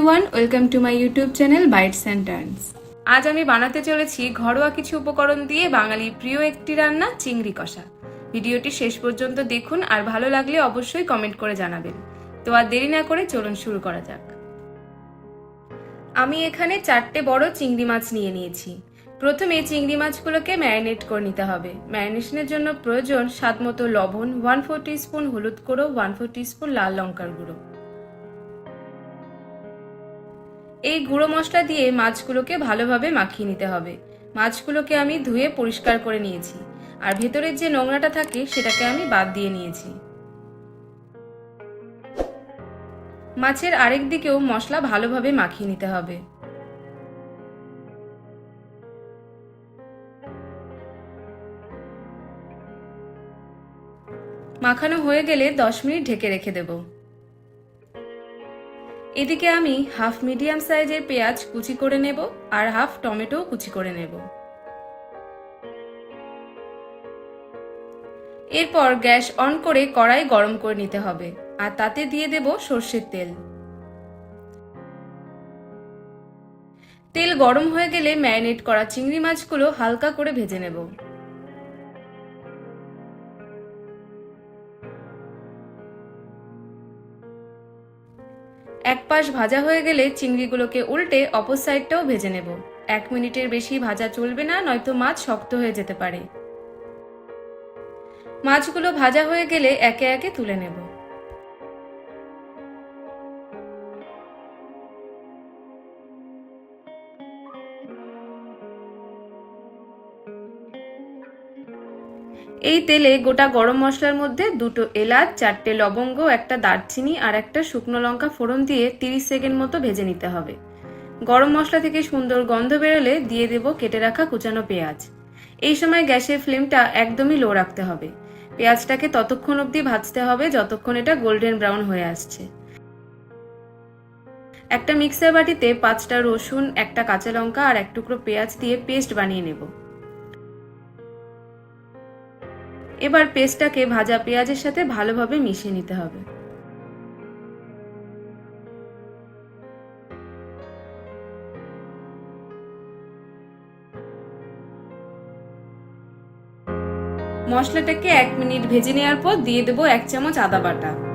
Everyone welcome to my YouTube channel Bites and Turns আজ আমি বানাতে চলেছি ঘরোয়া কিছু উপকরণ দিয়ে বাঙালির প্রিয় একটি রান্না, চিংড়ি কষা। ভিডিওটি শেষ পর্যন্ত দেখুন আর ভালো লাগলে অবশ্যই কমেন্ট করে জানাবেন। তো আর দেরি না করে চলুন শুরু করা যাক। আমি এখানে চারটে বড় চিংড়ি মাছ নিয়ে নিয়েছি। প্রথমে চিংড়ি মাছগুলোকে ম্যারিনেট করে নিতে হবে। ম্যারিনেশনের জন্য প্রয়োজন স্বাদ মতো লবণ, ওয়ান ফোর স্পুন হলুদ গুঁড়ো, ওয়ান ফোর স্পুন লাল লঙ্কার গুঁড়ো। এই গুঁড়ো মশলা দিয়ে মাছগুলোকে ভালোভাবে মাখিয়ে নিতে হবে। মাছগুলোকে আমি ধুয়ে পরিষ্কার করে নিয়েছি। আর ভেতরের যে নোংরাটা থাকে, সেটাকে আমি বাদ দিয়ে নিয়েছি। মাছের আরেক দিকেও মশলা ভালোভাবে মাখিয়ে নিতে হবে। মাখানো হয়ে গেলে দশ মিনিট ঢেকে রেখে দেব। এদিকে আমি হাফ মিডিয়াম সাইজের পেঁয়াজ কুচি করে নেব আর হাফ টমেটো কুচি করে নেব। এরপর গ্যাস অন করে কড়াই গরম করে নিতে হবে আর তাতে দিয়ে দেব সর্ষের তেল। তেল গরম হয়ে গেলে ম্যারিনেট করা চিংড়ি মাছগুলো হালকা করে ভেজে নেব। এক পাশ ভাজা হয়ে গেলে চিংড়িগুলোকে উল্টে অপর সাইডটাও ভেজে নেব। এক মিনিটের বেশি ভাজা চলবে না, নয়তো মাছ শক্ত হয়ে যেতে পারে। মাছগুলো ভাজা হয়ে গেলে একে একে তুলে নেব। এই তেলে গোটা গরম মশলার মধ্যে দুটো এলাচ, চারটে লবঙ্গ, একটা দারচিনি আর একটা শুকনো লঙ্কা ফোড়ন দিয়ে তিরিশ সেকেন্ড মতো ভেজে নিতে হবে। গরম মশলা থেকে সুন্দর গন্ধ বেরোলে দিয়ে দেব কেটে রাখা কুচানো পেঁয়াজ। এই সময় গ্যাসের ফ্লেমটা একদমই লো রাখতে হবে। পেঁয়াজটাকে ততক্ষণ অবধি ভাজতে হবে যতক্ষণ এটা গোল্ডেন ব্রাউন হয়ে আসছে। একটা মিক্সার বাটিতে পাঁচটা রসুন, একটা কাঁচা লঙ্কা আর এক টুকরো পেঁয়াজ দিয়ে পেস্ট বানিয়ে নেব। এবার পেস্টটাকে ভাজা পেঁয়াজের সাথে ভালোভাবে মিশিয়ে নিতে হবে। মশলাটাকে এক মিনিট ভেজে নেওয়ার পর দিয়ে দেবো এক চামচ আদা বাটা।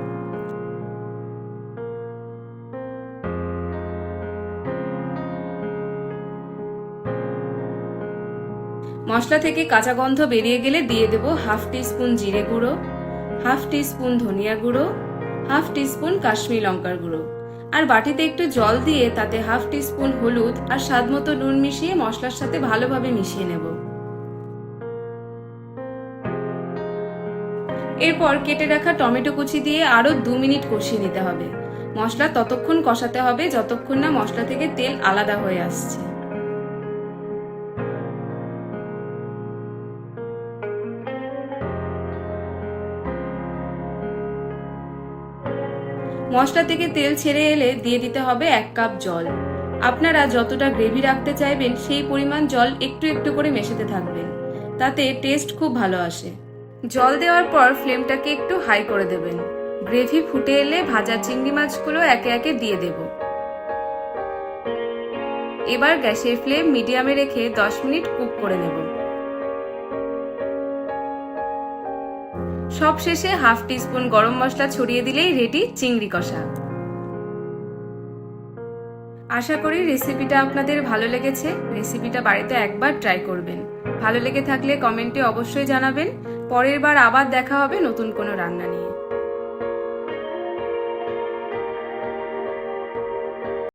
মশলা থেকে কাঁচা গন্ধ বেরিয়ে গেলে দিয়ে দেব হাফ টি স্পুন জিরে গুঁড়ো, হাফ টি স্পুন ধনিয়া গুঁড়ো, হাফ টি স্পুন কাশ্মীর লঙ্কার গুঁড়ো। আর বাটিতে একটু জল দিয়ে তাতে হাফ টি স্পুন হলুদ আর স্বাদ মতো নুন মিশিয়ে মশলার সাথে ভালোভাবে মিশিয়ে নেব। এরপর কেটে রাখা টমেটো কুচি দিয়ে আরও দু মিনিট কষিয়ে নিতে হবে। মশলা ততক্ষণ কষাতে হবে যতক্ষণ না মশলা থেকে তেল আলাদা হয়ে আসছে। মশলা থেকে তেল ছেড়ে এলে দিয়ে দিতে হবে এক কাপ জল। আপনারা যতটা গ্রেভি রাখতে চাইবেন, সেই পরিমাণ জল একটু একটু করে মেশাতে থাকবেন। তাতে টেস্ট খুব ভালো আসে। জল দেওয়ার পর ফ্লেমটাকে একটু হাই করে দেবেন। গ্রেভি ফুটে এলে ভাজা চিংড়ি মাছগুলো একে একে দিয়ে দেব। এবার গ্যাসের ফ্লেম মিডিয়ামে রেখে দশ মিনিট কুক করে নেব। সব শেষে হাফ টিস্পুন গরম মশলা ছড়িয়ে দিলেই রেডি চিংড়ি কষা। আশা করি রেসিপিটা আপনাদের ভালো লেগেছে। রেসিপিটা বাড়িতে একবার ট্রাই করবেন। ভালো লেগে থাকলে কমেন্টে অবশ্যই জানাবেন। পরের বার আবার দেখা হবে নতুন কোনো রান্না নিয়ে।